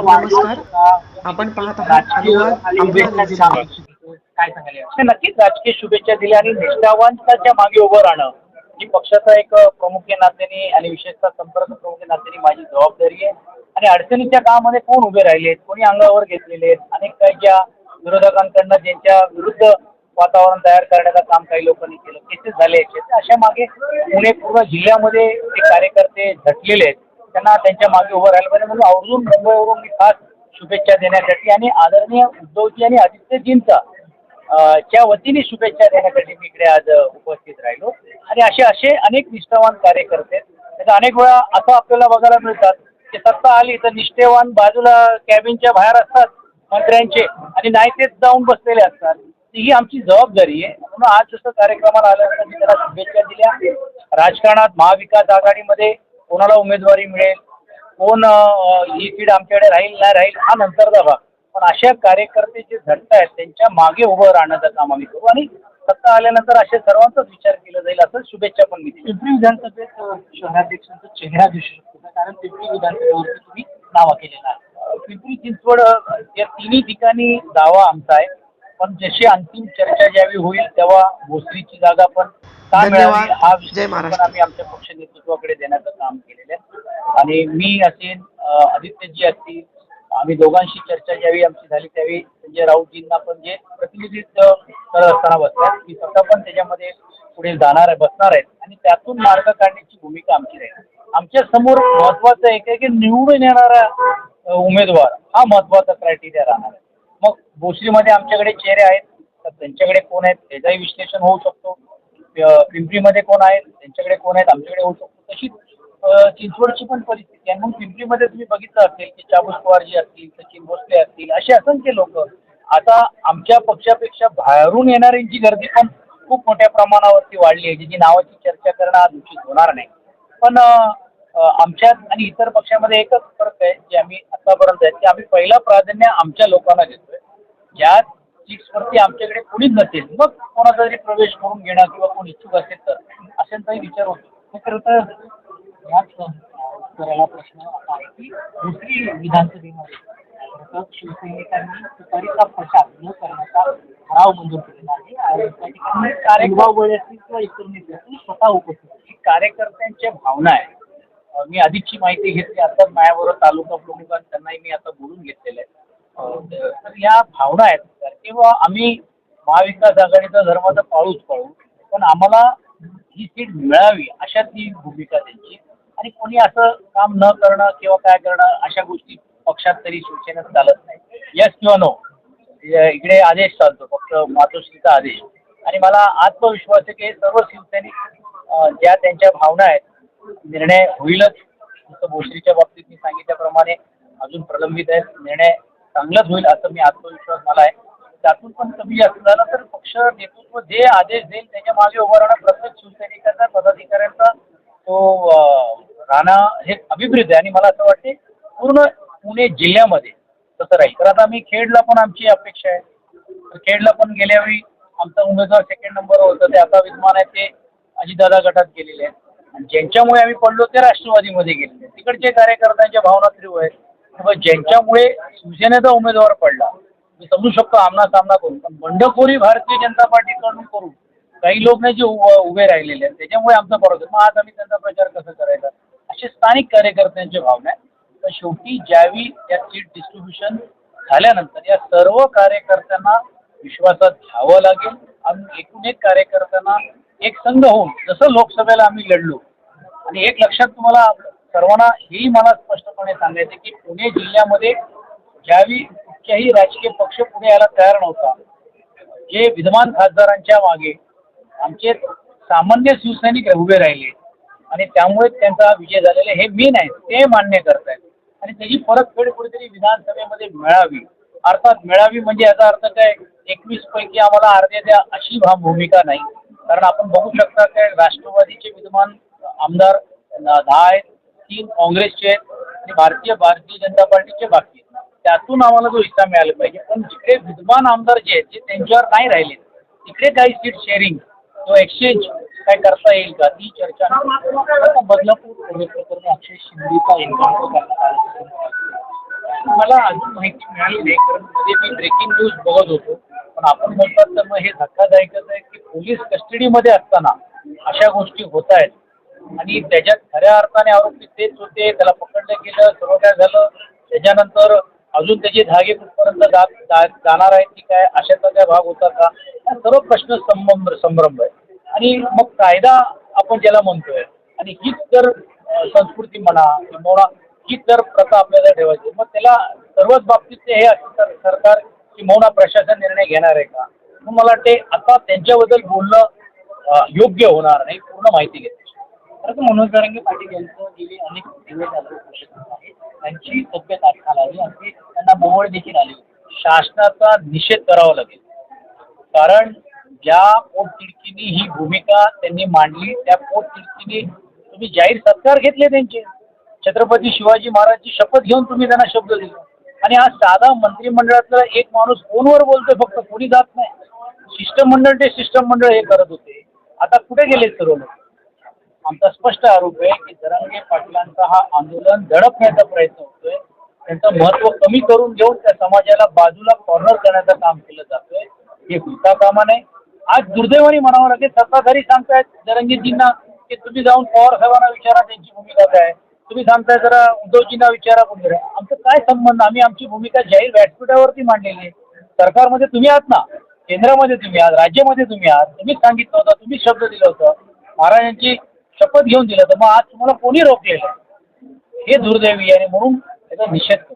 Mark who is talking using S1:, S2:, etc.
S1: नमस्कार. आपण पाहत आहात.
S2: काय सांगायला नक्कीच राजकीय शुभेच्छा दिल्या आणि निष्ठावंताच्या मागे उभं राहणं. ही पक्षाचा एक प्रमुख नात्याने आणि विशेषतः संपर्क प्रमुख नात्याने माझी जबाबदारी आहे. आणि अडचणीच्या काळामध्ये कोण उभे राहिले आहेत कोणी अंगावर घेतलेले आहेत अनेक काही ज्या विरोधकांकडनं ज्यांच्या विरुद्ध वातावरण तयार करण्याचं काम काही लोकांनी केलं केसेस झाले अशा मागे पुणे पूर्ण जिल्ह्यामध्ये जे कार्यकर्ते झटलेले आहेत. त्यांना त्यांच्या मागे उभं राहिलं पाहिजे. म्हणून आवर्जून मुंबईवरून मी खास शुभेच्छा देण्यासाठी आणि आदरणीय उद्धवजी आणि आदित्यजींचा च्या वतीने शुभेच्छा देण्यासाठी मी इकडे आज उपस्थित राहिलो. आणि असे असे अनेक निष्ठावान कार्यकर्ते त्याचा अनेक वेळा असं आपल्याला बघायला मिळतात की सत्ता आली तर निष्ठेवान बाजूला कॅबिनच्या बाहेर असतात मंत्र्यांचे आणि नाही तेच जाऊन बसलेले असतात. ती ही आमची जबाबदारी आहे. म्हणून आज जसं कार्यक्रमाला आल्यानंतर मी त्याला शुभेच्छा दिल्या. राजकारणात महाविकास आघाडीमध्ये कोणाला उमेदवारी मिळेल कोण ही सीट आमच्याकडे राहील नाही राहील हा नंतरचा भाग पण अशा कार्यकर्ते जे झटत आहेत त्यांच्या मागे उभं राहण्याचं काम आम्ही करू. आणि सत्ता आल्यानंतर अशा सर्वांचाच विचार केला जाईल असं शुभेच्छा पण मी दिली
S3: पिंपरी विधानसभेत शहराध्यक्षांचा चेहरा दिसू शकतो कारण पिंपरी विधानसभेवरती तुम्ही दावा केलेला आहे.
S2: पिंपरी चिंचवड या तिन्ही ठिकाणी दावा आमचा आहे. पण जशी अंतिम चर्चा ज्यावेळी होईल तेव्हा भोसरीची जागा पण का. मिळावी हा विषय पण. आम्ही आमच्या पक्ष नेतृत्वाकडे देण्याचं काम केलेलं आहे आणि मी असेल आदित्यजी असतील आम्ही दोघांशी चर्चा ज्यावेळी आमची झाली त्यावेळी संजय राऊतजींना पण जे प्रतिनिधित्व करत असताना बसतात मी स्वतः पण त्याच्यामध्ये पुढे जाणार आहे बसणार आहेत आणि त्यातून मार्ग काढण्याची भूमिका आमची राहील आमच्यासमोर महत्वाचं एक आहे की निवडून येणारा उमेदवार हा महत्त्वाचा क्रायटेरिया राहणार आहे मग भोसरीमध्ये आमच्याकडे चेहरे आहेत तर त्यांच्याकडे कोण आहेत त्याचंही विश्लेषण होऊ शकतो. पिंपरीमध्ये कोण आहेत त्यांच्याकडे कोण आहेत आमच्याकडे होऊ शकतो. तशीच चिंचवडची पण परिस्थिती आहे. म्हणून पिंपरीमध्ये तुम्ही बघितलं असेल की चाबूस पवारजी असतील सचिन भोसले असतील असे असंख्य लोक आता आमच्या पक्षापेक्षा बाहेरून येणाऱ्यांची गर्दी पण खूप मोठ्या प्रमाणावरती वाढली आहे. ज्याची नावाची चर्चा करणं आज उचित होणार नाही. पण आमच्यात आणि इतर पक्षामध्ये एकच फरक आहे जे आम्ही आतापर्यंत आहे की आम्ही पहिला प्राधान्य आमच्या लोकांना देतोय. ज्या सीट्सवरती आमच्याकडे कुणीच नसेल मग कोणाचा तरी प्रवेश करून घेणं किंवा कोण इच्छुक असेल तर अशांचाही विचार होतो
S3: हे खरं तर याच अ, उत्तराला प्रश्न असा आहे की दुसरी विधानसभेमध्ये शिवसैनिकांनी तुतारीचा प्रचार न करण्याचा ठराव मंजूर केलेला आहे. आणि त्या ठिकाणी कार्यभाव असतील किंवा इतर नेते असतील स्वतः उपस्थित.
S2: ही कार्यकर्त्यांच्या भावना आहे मी अधिकची माहिती घेतली. आता माझ्याबरोबर तालुका प्रमुख त्यांनाही मी आता बोलून घेतलेलं आहे. तर या भावना आहेत. किंवा आम्ही महाविकास आघाडीचा धर्म तर पाळूच पाळू पण आम्हाला ही सीट मिळावी अशा ती भूमिका त्यांची. आणि कोणी असं काम न करणं किंवा काय करणं अशा गोष्टी पक्षात तरी शिवसेनेत चालत नाही. यस किंवा नो इकडे आदेश चालतो. फक्त मातोश्रीचा आदेश. आणि मला आत्मविश्वास आहे की सर्व शिवसैनिक ज्या त्यांच्या भावना आहेत निर्णय होईलच जसं भोसरीच्या बाबतीत मी सांगितल्याप्रमाणे अजून प्रलंबित आहेत निर्णय चांगलाच होईल असं मी आत्मविश्वास मला आहे. त्यातून पण कमी जास्त झालं तर पक्ष नेतृत्व जे आदेश देईल त्याच्यामागे उभं राहणं प्रत्येक शिवसैनिकाचा पदाधिकाऱ्यांचा तो राणा राहणं हे अभिप्रेत आहे. आणि मला असं वाटते पूर्ण पुणे जिल्ह्यामध्ये तसं राहील. तर आता आम्ही खेडला पण आमची अपेक्षा आहे. तर खेडला पण गेल्या वेळी आमचा उमेदवार सेकंड नंबरवर होतं. ते आता विद्यमान आहे. ते अजितदादा गटात गेलेले आहेत. ज्यांच्यामुळे आम्ही पडलो ते राष्ट्रवादीमध्ये गेले. तिकडचे कार्यकर्त्यांच्या भावना तीव्र आहेत. ज्यांच्यामुळे शिवसेनेचा उमेदवार पडला मी समजू शकतो आमना सामना करून पण बंडखोरी भारतीय जनता पार्टीकडून करून काही लोक नाही जे उभे राहिलेले आहेत. त्याच्यामुळे आमचा फरक मग आज आम्ही त्यांचा प्रचार कसा करायचा? असे स्थानिक कार्यकर्त्यांच्या भावना आहे तर शेवटी ज्यावेळी या सीट डिस्ट्रीब्युशन झाल्यानंतर या सर्व कार्यकर्त्यांना विश्वासात घ्यावं लागेल. आम्ही एकूण एक कार्यकर्त्यांना एक संघ होऊन जसं लोकसभेला आम्ही लढलो आणि एक लक्षात तुम्हाला सर्वांना हेही मला स्पष्टपणे सांगायचं की पुणे जिल्ह्यामध्ये ज्यावेळी कुठच्याही राजकीय पक्ष पुढे यायला तयार नव्हता जे विद्यमान खासदारांच्या मागे आमचे सामान्य शिवसैनिक उभे राहिले आणि त्यामुळे त्यांचा विजय झालेला हे मी नाही ते मान्य करत आहेत आणि त्याची परतफेड कुठेतरी विधानसभेमध्ये मिळावी अर्थात मिळावी म्हणजे याचा अर्थ काय एकवीस पैकी आम्हाला अर्ध्या द्या अशी भूमिका नाही. कारण आपण बघू शकता काय राष्ट्रवादीचे विद्यमान आमदार दहा आहेत तीन काँग्रेसचे आहेत आणि भारतीय भारतीय जनता पार्टीचे बाकी आहेत. त्यातून आम्हाला जो हिस्सा मिळाला पाहिजे. पण जिकडे विद्यमान आमदार जे आहेत ते त्यांच्यावर नाही राहिले तिकडे काही सीट शेअरिंग किंवा एक्सचेंज काय करता येईल का? ती चर्चा
S3: आता बदलापूर प्रकरणी अक्षय शिंदेचा एन्काउंटर
S2: मला अजून माहिती मिळाली नाही कारण मध्ये मी ब्रेकिंग न्यूज बघत होतो. पण आपण म्हणतात तर मग हे धक्कादायकच आहे की पोलीस कस्टडीमध्ये असताना अशा गोष्टी होत आहेत. आणि त्याच्यात खऱ्या अर्थाने आरोपी तेच होते त्याला पकडलं गेलं सर्व काय झालं. त्याच्यानंतर अजून त्याचे धागे कुठपर्यंत जात जा- जाणार आहेत की काय अशाचा काय भाग होता का? हा सर्व प्रश्न संभ्रम संभ्रम आहे. आणि मग कायदा आपण ज्याला म्हणतोय आणि हीच जर संस्कृती म्हणा किंवा हीच जर प्रथा आपल्याला ठेवायची मग त्याला सर्वच बाबतीत ते हे असं सरकार किंवा प्रशासन निर्णय घेणार आहे का? मग मला वाटते आता त्यांच्याबद्दल बोलणं योग्य होणार नाही पूर्ण माहिती
S3: घेत तर मनोज जरांगे पाटील यांचं गेले अनेक दिवस त्यांची तब्येत आजकाल आली आणि त्यांना बोवळ देखील आली
S2: शासनाचा निषेध करावा लागेल. कारण ज्या पोटतिडकीने ही भूमिका त्यांनी मांडली त्या पोटतिडकीने तुम्ही जाहीर सत्कार घेतले त्यांचे. छत्रपती शिवाजी महाराजची शपथ घेऊन तुम्ही त्यांना शब्द दिला. आणि आज साधा मंत्रिमंडळातला एक माणूस फोनवर बोलतोय फक्त कोणी जात नाही. शिष्टमंडळ ते शिष्टमंडळ हे करत होते. आता कुठे गेले सर्व लोक? आमचा स्पष्ट आरोप आहे की धरंगे पाटलांचा हा आंदोलन दडपण्याचा प्रयत्न होतोय. त्यांचं महत्त्व कमी करून घेऊन त्या समाजाला बाजूला कॉर्नर करण्याचं काम केलं जातोय. हे होता कामा नाही आज दुर्दैवाने म्हणावं लागेल सत्ताधारी सांगतायत जरंगीजींना की तुम्ही जाऊन पवार साहेबांना विचारा त्यांची भूमिका काय तुम्ही सांगताय जरा उद्धवजींना विचारा कोणी आमचं काय संबंध? आम्ही आमची भूमिका जाहीर व्यासपीठावरती मांडलेली आहे. सरकारमध्ये तुम्ही आहात ना? केंद्रामध्ये तुम्ही आहात? राज्यामध्ये तुम्ही आहात? तुम्हीच सांगितलं होतं तुम्हीच शब्द दिलं होतं. महाराजांची शपथ घेऊन दिलं तर मग आज तुम्हाला कोणी रोखलेलं आहे? हे दुर्दैवी आहे आणि म्हणून त्याचा निषेध करतो